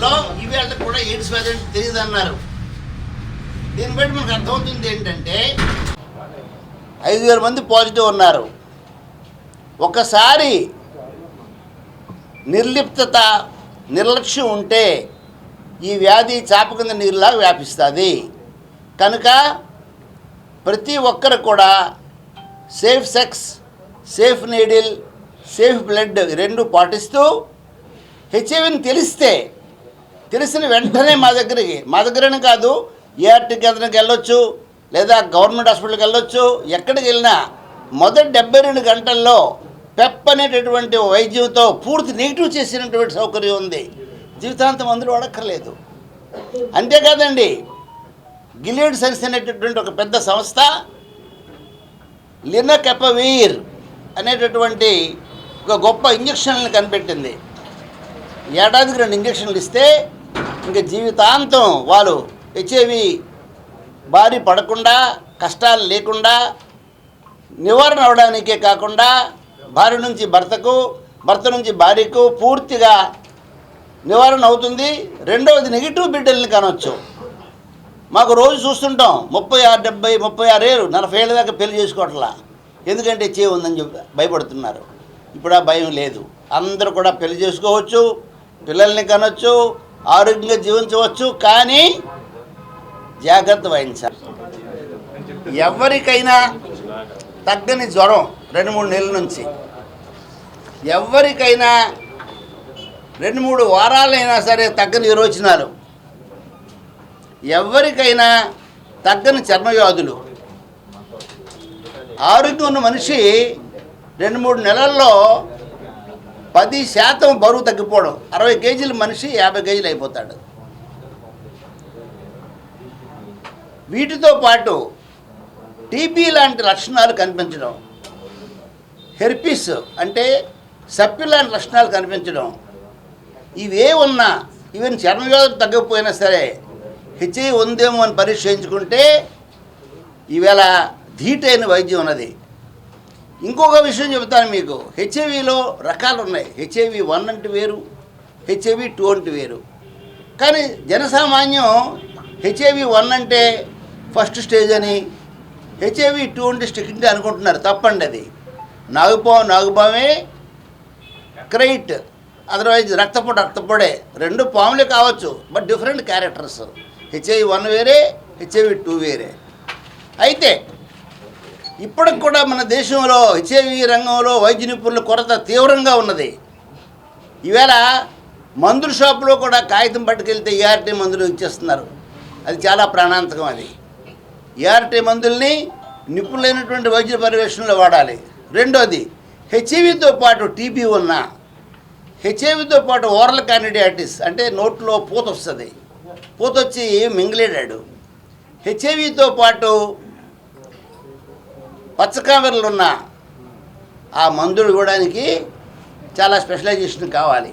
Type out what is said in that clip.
AIDS వ్యాధి అంటే తెలియదు అన్నారు దీన్ని బట్టి మనకు అర్థమవుతుంది ఏంటంటే ఐదు వేల మంది పాజిటివ్ ఉన్నారు. ఒకసారి నిర్లిప్తత నిర్లక్ష్యం ఉంటే ఈ వ్యాధి చాప కింద నీరులాగా వ్యాపిస్తుంది. కనుక ప్రతి ఒక్కరు కూడా safe sex safe needle safe blood రెండు పాటిస్తూ హెచ్ఐవిని తెలిస్తే తెలిసిన వెంటనే మా దగ్గరికి మా దగ్గరనే కాదు ఏఆర్టీ కేంద్రానికి వెళ్ళొచ్చు లేదా గవర్నమెంట్ హాస్పిటల్కి వెళ్ళొచ్చు ఎక్కడికి వెళ్ళినా మొదటి డెబ్బై రెండు గంటల్లో పెప్ అనేటటువంటి వైద్యంతో పూర్తి నెగిటివ్ చేసినటువంటి సౌకర్యం ఉంది. జీవితాంతం అందరూ వాడక్కర్లేదు అంతేకాదండి గిలీడ్ సైన్స్ అనేటటువంటి ఒక పెద్ద సంస్థ లినకెపవీర్ అనేటటువంటి ఒక గొప్ప ఇంజక్షన్లను కనిపెట్టింది. ఏడాదికి రెండు ఇంజక్షన్లు ఇస్తే ఇంకా జీవితాంతం వాళ్ళు హెచ్ఐవి బారి పడకుండా కష్టాలు లేకుండా నివారణ అవడానికే కాకుండా భార్య నుంచి భర్తకు భర్త నుంచి భార్యకు పూర్తిగా నివారణ అవుతుంది. రెండవది నెగిటివ్ బిడ్డల్ని కనవచ్చు మాకు రోజు చూస్తుంటాం ముప్పై ఆరు డెబ్బై ముప్పై ఆరు ఏళ్ళు నలభై ఏళ్ళ దాకా పెళ్ళి చేసుకోవట్లా. ఎందుకంటే చే ఉందని చెప్పి భయపడుతున్నారు. ఇప్పుడు ఆ భయం లేదు. అందరూ కూడా పెళ్ళి చేసుకోవచ్చు పిల్లల్ని కనొచ్చు ఆరోగ్యంగా జీవించవచ్చు కానీ జాగ్రత్త వహించాలి. ఎవరికైనా తగ్గని జ్వరం రెండు మూడు నెలల నుంచి. ఎవరికైనా రెండు మూడు వారాలైనా సరే తగ్గని విరోచనాలు ఎవరికైనా తగ్గని చర్మవ్యాధులు. ఆరోగ్యం ఉన్న మనిషి రెండు మూడు నెలల్లో పది శాతం బరువు తగ్గిపోవడం. అరవై కేజీల మనిషి యాభై కేజీలు అయిపోతాడు. వీటితో పాటు టీబీ లాంటి లక్షణాలు కనిపించడం. హెర్పిస్ అంటే సప్పి లాంటి లక్షణాలు కనిపించడం. ఇవే ఉన్నా ఈవెన్ చర్మవ్యాధులు తగ్గకపోయినా సరే హెచ్ఐ ఉందేమో అని పరీక్షించుకుంటే ఈవేళ ధీటైన వైద్యం ఉన్నది. ఇంకొక విషయం చెబుతాను మీకు. హెచ్ఐవిలో రకాలు ఉన్నాయి హెచ్ఐవి వన్ అంటే వేరు హెచ్ఐవి టూ అంటే వేరు. కానీ జనసామాన్యం హెచ్ఐవి వన్ అంటే ఫస్ట్ స్టేజ్ అని హెచ్ఐవి టూ అంటే స్టిక్ అనుకుంటున్నారు. తప్పండి అది. నాగుపాము నాగుపామే క్రైట్ అదర్వైజ్ రక్తపోటు రక్తపొడే. రెండు పాములే కావచ్చు but different characters HIV one వేరే హెచ్ఐవి టూ వేరే. అయితే ఇప్పటికి కూడా మన దేశంలో హెచ్ఐవి రంగంలో వైద్య నిపుణుల కొరత తీవ్రంగా ఉన్నది. ఈవేళ మందుల షాపులో కూడా కాగితం పట్టుకెళ్తే ఏఆర్టీ మందులు ఇచ్చేస్తున్నారు. అది చాలా ప్రాణాంతకం అది. ఏఆర్టీ మందుల్ని నిపుణులైనటువంటి వైద్య పర్యవేక్షణలో వాడాలి. రెండోది హెచ్ఐవితో పాటు టీబీ ఉన్న హెచ్ఐవితో పాటు ఓరల్ క్యాండిడైటిస్ అంటే నోట్లో పూత వస్తుంది. పూత వచ్చి మింగిలేడాడు. హెచ్ఐవితో పాటు పచ్చకామెరలు ఉన్న ఆ మందులు ఇవ్వడానికి చాలా స్పెషలైజేషన్ కావాలి.